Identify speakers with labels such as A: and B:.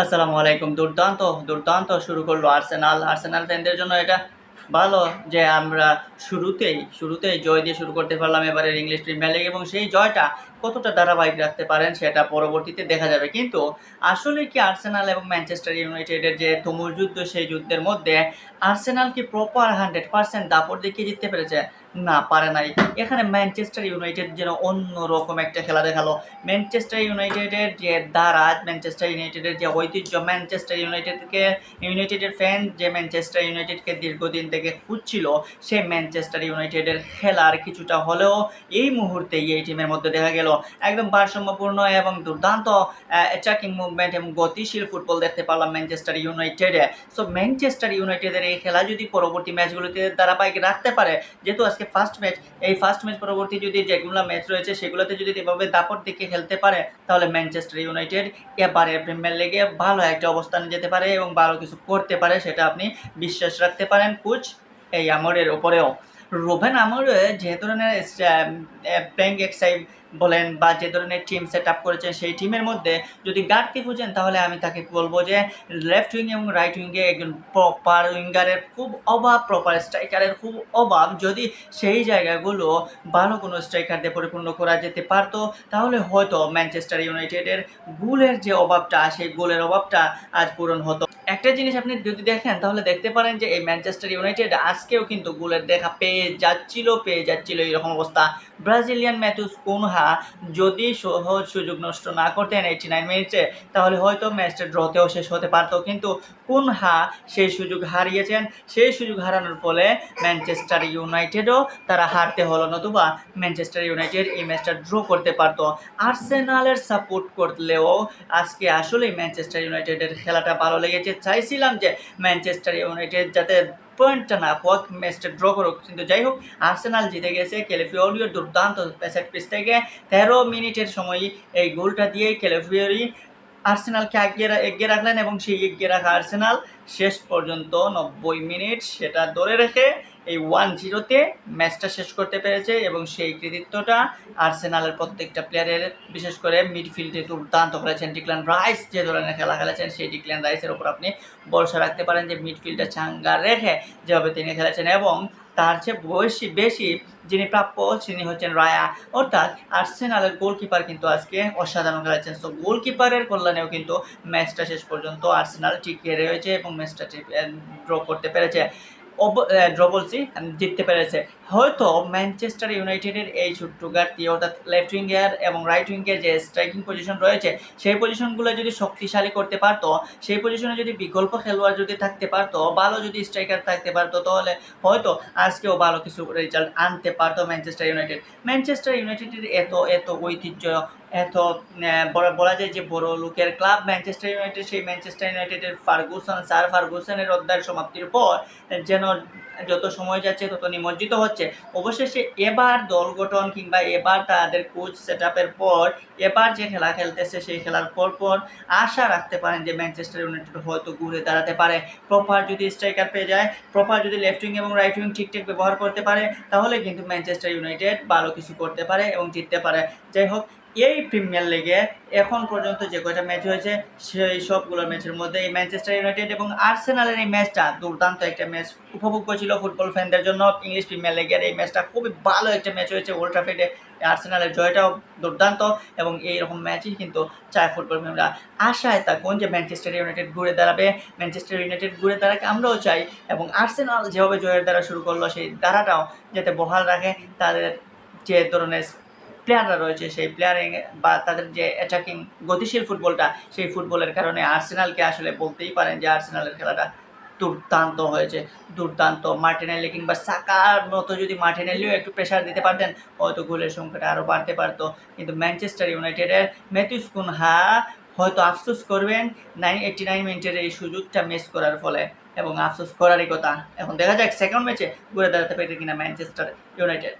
A: আসসালামু আলাইকুম। দুর্দান্ত দুর্দান্ত শুরু করল আর্সেনাল। আর্সেনাল ফ্যানদের জন্য এটা ভালো যে আমরা শুরুতেই শুরুতেই জয় দিয়ে শুরু করতে পারলাম এবারের ইংলিশ প্রিমিয়ার লিগ এবং সেই জয়টা কতটা ধারাবাহিক রাখতে পারেন সেটা পরবর্তীতে দেখা যাবে। কিন্তু আসলে কি আর্সেনাল এবং ম্যানচেস্টার ইউনাইটেডের যে তুমুল যুদ্ধ সেই যুদ্ধের মধ্যে আর্সেনাল কি প্রপার হান্ড্রেড পার্সেন্ট দাপট দেখিয়ে জিততে পেরেছে? না, পারে নাই। এখানে ম্যানচেস্টার ইউনাইটেড যেন অন্য রকম একটা খেলা দেখাল। ম্যানচেস্টার ইউনাইটেডের যে দারাজ ম্যানচেস্টার ইউনাইটেডের যে ঐতিহ্য ম্যানচেস্টার ইউনাইটেডকে ইউনাইটেডের ফ্যান যে ম্যানচেস্টার ইউনাইটেডকে দীর্ঘদিন থেকে খুঁজছিল, সে ম্যানচেস্টার ইউনাইটেডের খেলার কিছুটা হলেও এই মুহূর্তে এই টিমের মধ্যে দেখা গেল। একদম ভারসাম্যপূর্ণ এবং দুর্দান্ত অ্যাটাকিং মুভমেন্ট এবং গতিশীল ফুটবল দেখতে পারলাম ম্যানচেস্টার ইউনাইটেডে সো ম্যানচেস্টার ইউনাইটেডের এই খেলা যদি পরবর্তী ম্যাচগুলোতে ধারাবাহিক রাখতে পারে, যেহেতু আজকে ফার্স্ট ম্যাচ এই ফার্স্ট ম্যাচ পরবর্তী যদি যেগুলো ম্যাচ রয়েছে, সেগুলোতে যদি এভাবে দাপট দিকে খেলতে পারে, তাহলে ম্যানচেস্টার ইউনাইটেড এবারে প্রিমিয়ার লিগে ভালো একটা অবস্থানে যেতে পারে এবং ভালো কিছু করতে পারে, সেটা আপনি বিশ্বাস রাখতে পারেন কোচ এই আমরের ওপরেও রোভেন আমর যে ধরনের প্লেইং এক্সাইভ বলেন বা যে ধরনের টিম সেট আপ করেছেন সেই টিমের মধ্যে যদি গার্ডকে খুঁজেন, তাহলে আমি তাকে বলব যে লেফট উইং এবং রাইট উইংয়ে একজন প্রপার উইঙ্গারের খুব অভাব প্রপার স্ট্রাইকারের খুব অভাব। যদি সেই জায়গাগুলো ভালো কোনো স্ট্রাইকার দিয়ে পরিপূর্ণ করা যেতে পারতো, তাহলে হয়তো ম্যানচেস্টার ইউনাইটেডের গোলের যে অভাবটা, সেই গোলের অভাবটা আজ পূরণ হতো। একটা জিনিস আপনি যদি দেখেন, তাহলে দেখতে পারেন যে এই ম্যানচেস্টার ইউনাইটেড আজকেও কিন্তু গোলের দেখা পেয়ে যাচ্ছিল পেয়ে যাচ্ছিল এরকম অবস্থা। ব্রাজিলিয়ান ম্যাথুস কোনহা যদি সহজ সুযোগ নষ্ট না করতেন এইটি নাইন মিনিটে তাহলে হয়তো ম্যাচটা ড্রতেও শেষ হতে পারতো। কিন্তু কোন হা সেই সুযোগ হারিয়েছেন। সেই সুযোগ হারানোর ফলে ম্যানচেস্টার ইউনাইটেডও তারা হারতে হলো, নতুবা ম্যানচেস্টার ইউনাইটেড এই ম্যাচটা ড্র করতে পারতো। আর্সেনালের সাপোর্ট করলেও আজকে আসলেই ম্যানচেস্টার ইউনাইটেডের খেলাটা ভালো লেগেছে। চাইছিলাম যে ম্যানচেস্টার ইউনাইটেড যাতে পয়েন্টটা না পাক ম্যাচটা ড্র করুক কিন্তু যাই হোক, আর্সেনাল জিতে গেছে ক্যালিফিওরিও দুর্দান্ত প্যাসেট পিস থেকে তেরো মিনিটের সময় এই গোলটা দিয়েই ক্যালিফিওরি আর্সেনালকে এগিয়ে এগিয়ে রাখলেন এবং সেই এগিয়ে রাখা আর্সেনাল শেষ পর্যন্ত নব্বই মিনিট সেটা ধরে রেখে এই ওয়ান জিরোতে ম্যাচটা শেষ করতে পেরেছে এবং সেই কৃতিত্বটা আর্সেনালের প্রত্যেকটা প্লেয়ারের বিশেষ করে মিডফিল্ডে দুর্দান্ত করেছেন ডিক্লান রাইস যে ধরনের খেলা খেলেছেন, সেই ডিক্লান রাইসের ওপর আপনি ভরসা রাখতে পারেন যে মিডফিল্ডটা চাঙ্গা রেখে যেভাবে তিনি খেলেছেন এবং তার চেয়ে বয়সী বেশি যিনি প্রাপ্য তিনি হচ্ছেন রায়া। অর্থাৎ আর্সেনালের গোলকিপার কিন্তু আজকে অসাধারণ খেলেছেন। সো গোলকিপারের কল্যাণেও কিন্তু ম্যাচটা শেষ পর্যন্ত আর্সেনাল টিকিয়ে রয়েছে এবং ম্যাচটা ড্র করতে পেরেছে। ড্র বলছি জিততে পেরেছে। হয়তো ম্যানচেস্টার ইউনাইটেডের এই ছোট্ট ঘাটতি, অর্থাৎ লেফট উইঙ্গার এবং রাইট উইঙ্গের যে স্ট্রাইকিং পজিশন রয়েছে, সেই পজিশনগুলো যদি শক্তিশালী করতে পারতো, সেই পজিশনে যদি বিকল্প খেলোয়াড় যদি থাকতে পারতো, ভালো যদি স্ট্রাইকার থাকতে পারতো, তাহলে হয়তো আজকেও ভালো কিছু রেজাল্ট আনতে পারতো ম্যানচেস্টার ইউনাইটেড ম্যানচেস্টার ইউনাইটেডের এত এত ঐতিহ্য এত বলা যায় যে বড় লোকের ক্লাব ম্যানচেস্টার ইউনাইটেড, সেই ম্যানচেস্টার ইউনাইটেডের ফার্গুসন, স্যার ফার্গুসনের অধ্যায়ের সমাপ্তির পর যেন যত সময় যাচ্ছে তত নিমজ্জিত হচ্ছে। অবশেষে এবার দল গঠন কিংবা এবার তাদের কোচ সেট পর, এবার যে খেলা খেলতেছে সেই খেলার পর পর আশা রাখতে পারেন যে ম্যানচেস্টার ইউনাইটেড হয়তো ঘুরে দাঁড়াতে পারে। প্রপার যদি স্ট্রাইকার পেয়ে যায় প্রপার যদি লেফট উইং এবং রাইট উইং ঠিকঠাক ব্যবহার করতে পারে, তাহলে কিন্তু ম্যানচেস্টার ইউনাইটেড ভালো কিছু করতে পারে এবং জিততে পারে। যাই হোক এই প্রিমিয়ার লিগে এখন পর্যন্ত যে কয়টা ম্যাচ হয়েছে, সেই সবগুলো ম্যাচের মধ্যে এই ম্যানচেস্টার ইউনাইটেড এবং আর্সেনালের এই ম্যাচটা দুর্দান্ত একটা ম্যাচ উপভোগ ছিল ফুটবল ফ্যানদের জন্য। ইংলিশ প্রিমিয়ার লিগের এই ম্যাচটা খুবই ভালো একটা ম্যাচ হয়েছে ওল্ড ট্রাফিডে আর্সেনালের জয়টাও দুর্দান্ত এবং এইরকম ম্যাচই কিন্তু চায় ফুটবল প্রেমীরা আশায় থাকুন যে ম্যানচেস্টার ইউনাইটেড ঘুরে দাঁড়াবে। ম্যানচেস্টার ইউনাইটেড ঘুরে দাঁড়াকে আমরাও চাই এবং আর্সেনাল যেভাবে জয়ের দ্বারা শুরু করল, সেই দ্বারাটাও যাতে বহাল রাখে তাদের যে ধরনের প্লেয়াররা রয়েছে, সেই প্লেয়ারিং বা তাদের যে অ্যাটাকিং গতিশীল ফুটবলটা, সেই ফুটবলের কারণে আর্সেনালকে আসলে বলতেই পারেন যে আর্সেনালের খেলাটা দুর্দান্ত হয়েছে। দুর্দান্ত। মার্টিনেলি কিংবা সাকার মতো যদি মার্টিনেলিও একটু প্রেশার দিতে পারতেন, হয়তো গোলের সংখ্যাটা আরও বাড়তে পারতো। কিন্তু ম্যানচেস্টার ইউনাইটেডের মেথিস কুনহা হয়তো আফসোস করবেন নাইন এইটটি নাইন মিনিটের এই সুযোগটা মিস করার ফলে এবং আফসোস করারই কথা। এখন দেখা যাক সেকেন্ড ম্যাচে ঘুরে দাঁড়াতে পারে কিনা ম্যানচেস্টার ইউনাইটেড।